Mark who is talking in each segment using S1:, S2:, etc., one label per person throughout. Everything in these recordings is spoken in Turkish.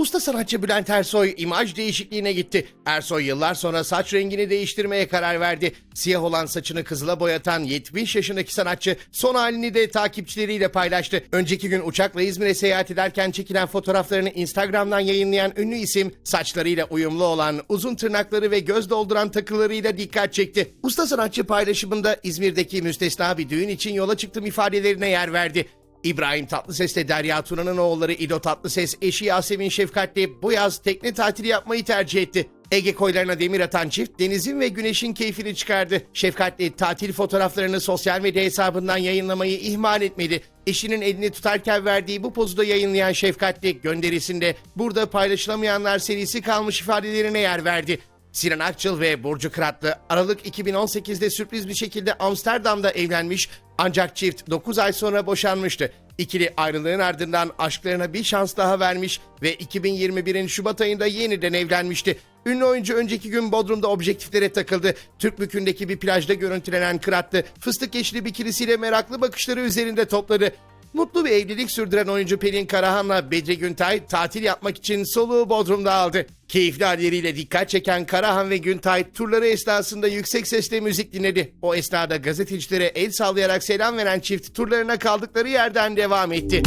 S1: Usta sanatçı Bülent Ersoy imaj değişikliğine gitti. Ersoy yıllar sonra saç rengini değiştirmeye karar verdi. Siyah olan saçını kızıla boyatan 70 yaşındaki sanatçı son halini de takipçileriyle paylaştı. Önceki gün uçakla İzmir'e seyahat ederken çekilen fotoğraflarını Instagram'dan yayınlayan ünlü isim saçlarıyla uyumlu olan uzun tırnakları ve göz dolduran takılarıyla dikkat çekti. Usta sanatçı paylaşımında İzmir'deki müstesna bir düğün için yola çıktım ifadelerine yer verdi. İbrahim Tatlıses ile Derya Tuna'nın oğulları İdo Tatlıses, eşi Yasemin Şefkatli bu yaz tekne tatili yapmayı tercih etti. Ege koylarına demir atan çift denizin ve güneşin keyfini çıkardı. Şefkatli tatil fotoğraflarını sosyal medya hesabından yayınlamayı ihmal etmedi. Eşinin elini tutarken verdiği bu pozu da yayınlayan Şefkatli gönderisinde burada paylaşılamayanlar serisi kalmış ifadelerine yer verdi. Sinan Akçıl ve Burcu Kıratlı Aralık 2018'de sürpriz bir şekilde Amsterdam'da evlenmiş ancak çift 9 ay sonra boşanmıştı. İkili ayrılığın ardından aşklarına bir şans daha vermiş ve 2021'in Şubat ayında yeniden evlenmişti. Ünlü oyuncu önceki gün Bodrum'da objektiflere takıldı. Türkbükü'ndeki bir plajda görüntülenen Kıratlı, fıstık yeşili bikilisiyle meraklı bakışları üzerinde topladı. Mutlu bir evlilik sürdüren oyuncu Pelin Karahan'la Bedri Güntay tatil yapmak için soluğu Bodrum'da aldı. Keyifli halleriyle dikkat çeken Karahan ve Güntay turları esnasında yüksek sesle müzik dinledi. O esnada gazetecilere el sallayarak selam veren çift turlarına kaldıkları yerden devam etti.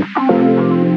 S1: Thank you.